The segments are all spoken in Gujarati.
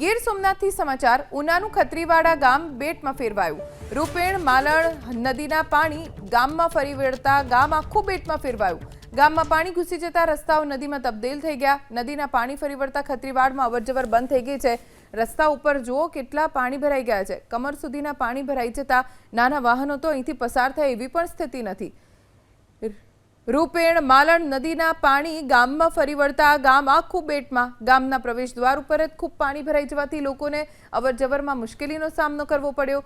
ગીર સોમનાથથી સમાચાર, ઉનાનું ખત્રીવાડા ગામ બેટમાં ફેરવાયું. રૂપેણ, માલણ નદીના પાણી ગામમાં ફરી વળતા ગામ આખું બેટમાં ફેરવાયું. ગામમાં પાણી ઘૂસી જતા રસ્તાઓ નદીમાં તબદીલ થઈ ગયા. નદીના પાણી ફરી વળતા ખત્રીવાડમાં અવરજવર બંધ થઈ ગઈ છે. રસ્તા ઉપર જુઓ કેટલા પાણી ભરાઈ ગયા છે. કમર સુધીના પાણી ભરાઈ જતા નાના વાહનો તો અહીંથી પસાર થાય એવી પણ સ્થિતિ નથી. રૂપેણ માલણ નદીના પાણી ગામમાં ફરી વળતા ગામ આખું બેટમાં. ગામના પ્રવેશ દ્વાર ઉપર જ ખૂબ પાણી ભરાઈ જવાથી લોકોને અવરજવરમાં મુશ્કેલીનો સામનો કરવો પડ્યો.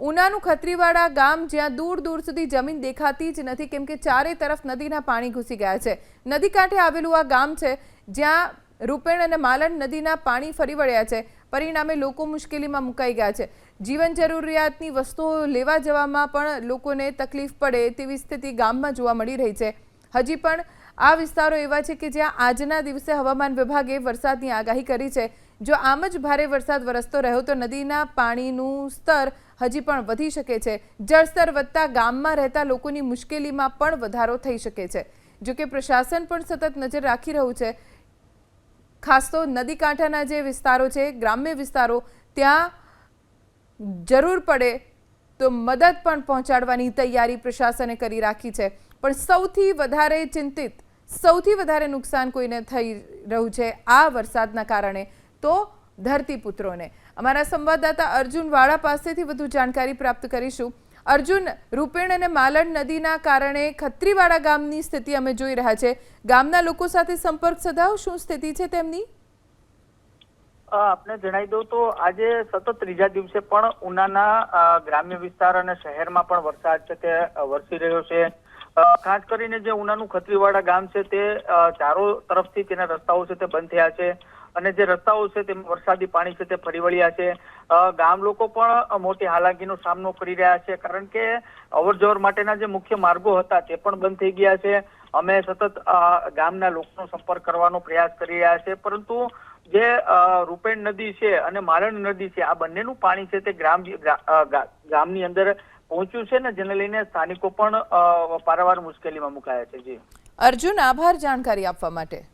ઉનાનું ખત્રીવાડા ગામ જ્યાં દૂર દૂર સુધી જમીન દેખાતી જ નથી, કેમ કે ચારે તરફ નદીના પાણી ઘૂસી ગયા છે. નદી કાંઠે આવેલું આ ગામ છે, જ્યાં રૂપેણ અને માલણ નદીના પાણી ફરી વળ્યા છે. પરિણામે લોકો મુશ્કેલીમાં મુકાઈ ગયા છે. જીવન જરૂરિયાતની વસ્તુઓ લેવા જવામાં પણ લોકોને તકલીફ પડે તેવી સ્થિતિ ગામમાં જોવા મળી રહી છે. હજી પણ આ વિસ્તારો એવા છે કે જ્યાં આજના દિવસે હવામાન વિભાગે વરસાદની આગાહી કરી છે. જો આમ જ ભારે વરસાદ વરસતો રહ્યો તો નદીના પાણીનું સ્તર હજી પણ વધી શકે છે. જળસ્તર વધતા ગામમાં રહેતા લોકોની મુશ્કેલીમાં પણ વધારો થઈ શકે છે. જોકે પ્રશાસન પણ સતત નજર રાખી રહ્યું છે ખાસ તો નદી કાંઠાના જે વિસ્તારો છે, ગ્રામ્ય વિસ્તારો, ત્યાં જરૂર પડે તો મદદ પણ પહોંચાડવાની તૈયારી પ્રશાસને કરી રાખી છે. પણ સૌથી વધારે ચિંતિત, સૌથી વધારે નુકસાન કોઈને થઈ રહ્યું છે આ વરસાદના કારણે, તો ધરતીપુત્રોને. અમારા સંવાદદાતા અર્જુન વાળા પાસેથી વધુ જાણકારી પ્રાપ્ત કરીશું. અર્જુન, રૂપેણ અને માલણ નદીના કારણે ખત્રીવાડા ગામની સ્થિતિ અમે જોઈ રહ્યા છે. ગામના લોકો સાથે સંપર્ક સધાવ, શું સ્થિતિ છે તેમની? આપને જણાવી દઉં તો આજે સતત ત્રીજા દિવસે પણ ઉનાના ગ્રામ્ય વિસ્તાર અને શહેરમાં પણ વરસાદ છે તે વરસી રહ્યો છે. ખાસ કરીને જે ઉનાનું ખત્રીવાડા ગામ છે તે ચારો તરફથી તેના રસ્તાઓ છે તે બંધ થયા છે અને જે રસ્તાઓ છે તેમાં વરસાદી પાણી છે તે ફરી વળ્યા છે. ગામ લોકો પણ મોટી હાલાકીનો સામનો કરી રહ્યા છે કારણ કે અવરજવર માટેના જે મુખ્ય માર્ગો હતા તે પણ બંધ થઈ ગયા છે. અમે સતત ગામના લોકોનો સંપર્ક કરવાનો પ્રયાસ કરી રહ્યા છે. પરંતુ જે રૂપેણ નદી છે અને મારણ નદી છે, આ બંનેનું પાણી છે તે ગ્રામ ગામની અંદર પહોંચ્યું છે ને, જેને લઈને સ્થાનિકો પણ પારાવાર મુશ્કેલીમાં મુકાયા છે. જી. અર્જુન, આભાર જાણકારી આપવા માટે.